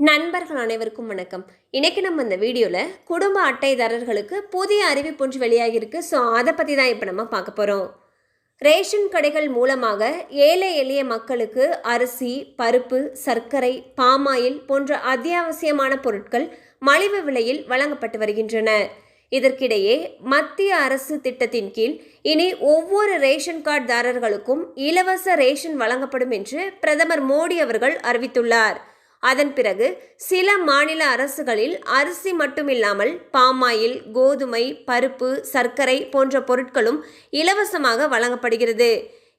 நண்பர்கள் அனைவருக்கும் வணக்கம். இன்றைக்கி நம்ம இந்த வீடியோவில் குடும்ப அட்டைதாரர்களுக்கு புதிய அறிவிப்பு ஒன்று வெளியாகியிருக்கு. ஸோ அதை பற்றி தான் இப்போ நம்ம பார்க்க போகிறோம் ரேஷன் கடைகள் மூலமாக ஏழை எளிய மக்களுக்கு அரிசி பருப்பு சர்க்கரை பாமாயில் போன்ற அத்தியாவசியமான பொருட்கள் மலிவு விலையில் வழங்கப்பட்டு வருகின்றன. இதற்கிடையே மத்திய அரசு திட்டத்தின் கீழ் இனி ஒவ்வொரு ரேஷன் கார்டுதாரர்களுக்கும் இலவச ரேஷன் வழங்கப்படும் என்று பிரதமர் மோடி அவர்கள் அறிவித்துள்ளார். அதன் பிறகு சில மாநில அரசுகளில் அரிசி மட்டுமில்லாமல் பாமாயில் கோதுமை பருப்பு சர்க்கரை போன்ற பொருட்களும் இலவசமாக வழங்கப்படுகிறது.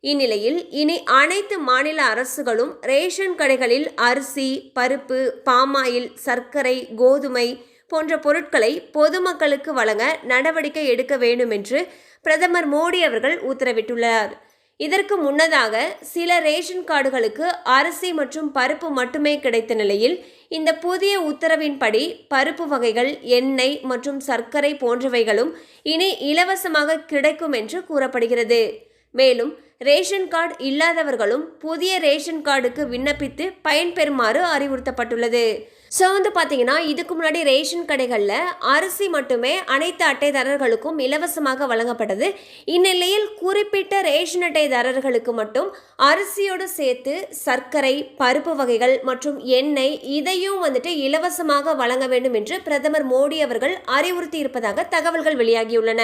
இந்நிலையில் இனி அனைத்து மாநில அரசுகளும் ரேஷன் கடைகளில் அரிசி பருப்பு பாமாயில் சர்க்கரை கோதுமை போன்ற பொருட்களை பொதுமக்களுக்கு வழங்க நடவடிக்கை எடுக்க வேண்டும் என்று பிரதமர் மோடி அவர்கள் உத்தரவிட்டுள்ளார். இதற்கு முன்னதாக சில ரேஷன் கார்டுகளுக்கு அரிசி மற்றும் பருப்பு மட்டுமே கிடைத்த நிலையில் இந்த புதிய உத்தரவின்படி பருப்பு வகைகள் எண்ணெய் மற்றும் சர்க்கரை போன்றவைகளும் இனி இலவசமாக கிடைக்கும் என்று கூறப்படுகிறது. மேலும் ரேஷன் கார்டு இல்லாதவர்களும் புதிய ரேஷன் கார்டுக்கு விண்ணப்பித்து பயன்பெறுமாறு அறிவுறுத்தப்பட்டுள்ளது. ஸோ வந்து பார்த்தீங்கன்னா இதுக்கு முன்னாடி ரேஷன் கடைகளில் அரிசி மட்டுமே அனைத்து அட்டைதாரர்களுக்கும் இலவசமாக வழங்கப்பட்டது. இந்நிலையில் குறிப்பிட்ட ரேஷன் அட்டைதாரர்களுக்கு மட்டும் அரிசியோடு சேர்த்து சர்க்கரை பருப்பு வகைகள் மற்றும் எண்ணெய் இதையும் வந்துட்டு இலவசமாக வழங்க வேண்டும் என்று பிரதமர் மோடி அவர்கள் அறிவுறுத்தி இருப்பதாக தகவல்கள் வெளியாகியுள்ளன.